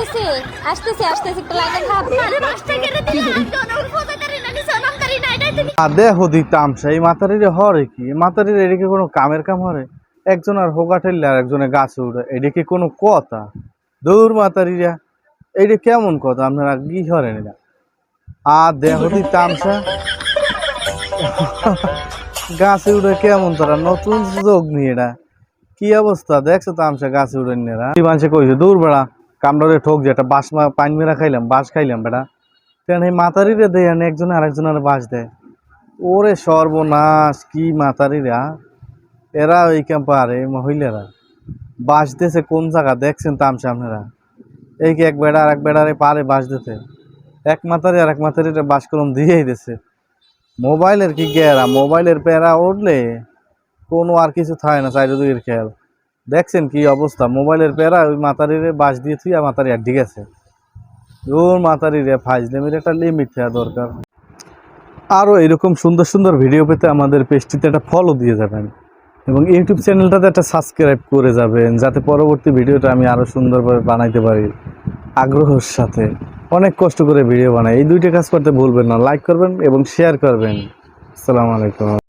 আসতেছি আসতেছি আসতেছি একটু লাগে খাপ আরে বাসটা কেটে দিলে আমি ওর করি না কিছু নাম করি না এটাই তুমি আর দেহ দিতাম সেই মাতারিরে হরে কি? মাতারির এদিকে কোনো কামের কাম হরে? একজন আর হোগা ঠেললে আর একজনে গাছে উঠে এদিকে কোনো কথা? দৌড় মাতারিরা এইটা কেমন কথা? আপনারা কি হরেন এটা? আর দেহ দিতাম গাছে উঠে কেমন তারা? নতুন যোগ নিয়ে এটা। কি অবস্থা? দেখছ তামসা গাছে উঠে নিয়ে কি মানুষে কইছে? দূর বেড়া। কামড়ে ঠোক যেটা মা- পানি মেরা খাইলাম বাস খাইলাম বেড়া কেন এই মাতারিরে দেয় আর একজন আরেকজন আর বাস দেয়। ওরে সর্বনাশ, কি মাতারিরা। এরা ওই পারে মহিলারা। বাস দিতেছে কোন জায়গা? দেখছেন তামসা আপনারা। এই কি এক বেড়া আর এক বেড়ারে পারে বাস দিতে? এক মাতারি আর এক মাতারিটা বাস কলম দিয়েই দিছে মোবাইলের কি গেরা? মোবাইলের প্যারা উঠলে কোনো আর কিছু থাকে না চাইরে দুইয়ের খেয়াল। দেখছেন কি অবস্থা? মোবাইলের প্যারা ওই মাতারিরে বাস দিয়ে থুই আর মাতারি আর গেছে ওর মাতারিরে ফাইজলেমির একটা লিমিট থাকা দরকার। আরও এরকম সুন্দর সুন্দর ভিডিও পেতে আমাদের পেজটিতে একটা ফলো দিয়ে যাবেন। এবং ইউটিউব চ্যানেলটাতে একটা সাবস্ক্রাইব করে যাবেন, যাতে পরবর্তী ভিডিওটা আমি আরও সুন্দরভাবে বানাইতে পারি আগ্রহের সাথে। অনেক কষ্ট করে ভিডিও বানাই। এই দুইটা কাজ করতে ভুলবেন না। লাইক করবেন এবং শেয়ার করবেন। আসসালামু আলাইকুম।